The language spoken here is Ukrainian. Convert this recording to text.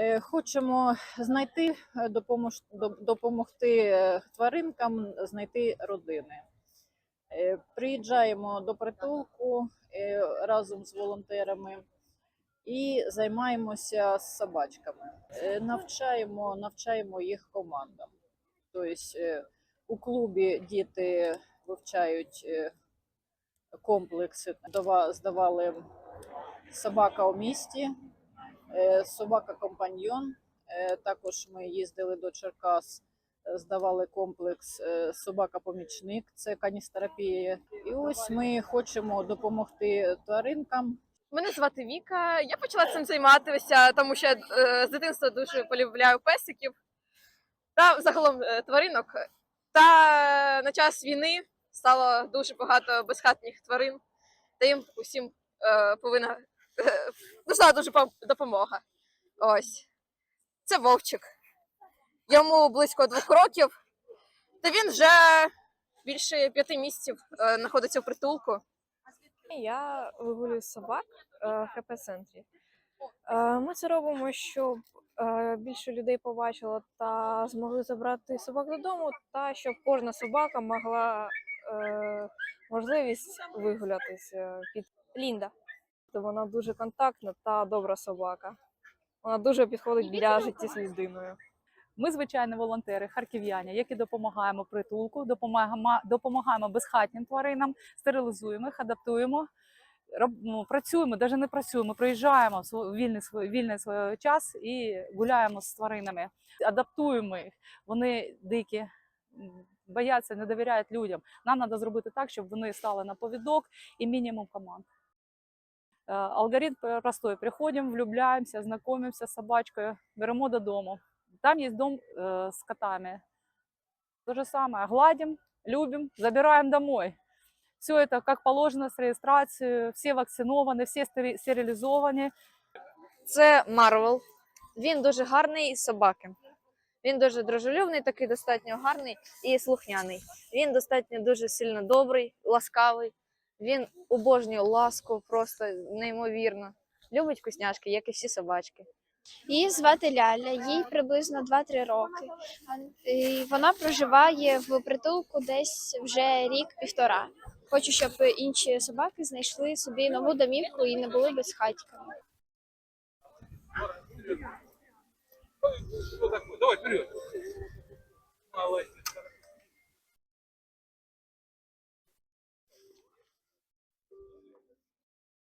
Е, Хочемо знайти е, допомож, допомогти е, тваринкам знайти родини. Приїжджаємо до притулку разом з волонтерами і займаємося з собачками. Навчаємо, навчаємо їх командам. Тобто у клубі діти вивчають комплекси. Здавали собака у місті, е, собака компаньйон. Е, Також ми їздили до Черкас, е, здавали комплекс собака-помічник, це каністерапія. І ось ми хочемо допомогти тваринкам. Мене звати Віка. Я почала цим займатися, тому що з дитинства дуже полюбляю песиків та загалом тваринок. Та на час війни стало дуже багато безхатніх тварин, та їм усім повинна нужна дуже пом- допомога. Ось. Це Вовчик. Йому близько двох років, та він вже більше п'яти місяців е, знаходиться в притулку. Я вигулюю собак е, в ХП-центрі. Е, Ми це робимо, щоб більше людей побачило та змогли забрати собак додому, та щоб кожна собака могла можливість вигулятися під Лінда. То Вона дуже контактна та добра собака. Вона дуже підходить для життя з людиною. Ми звичайні волонтери, харків'яні, які допомагаємо притулку, допомагаємо, допомагаємо безхатнім тваринам, стерилізуємо їх, адаптуємо. роб- ну, Працюємо, навіть не працюємо, приїжджаємо в вільний, свій- вільний свій час і гуляємо з тваринами, адаптуємо їх. Вони дикі, бояться, не довіряють людям. Нам треба зробити так, щоб вони стали на повідок і мінімум команд. Е, Алгоритм простой. Приходимо, влюбляємося, знайомимося з собачкою, беремо додому. Там есть дом э, с котами. То же самое. Гладим, любим, забираем домой. Все это как положено с регистрацией. Все вакцинированы, все стери- стерилизованы. Це Марвел. Він дуже гарний із собаки. Він дуже дружелюбний, такий достатньо гарний і слухняний. Він достатньо дуже сильно добрий, ласкавий. Він обожнює ласку, просто неймовірно. Любить вкусняшки, як і всі собачки. Її звати Ляля, їй приблизно 2-3 роки. І Вона проживає в притулку десь вже рік-півтора. Хочу, щоб інші собаки знайшли собі нову домівку і не були безхатьками. Давай, вперед.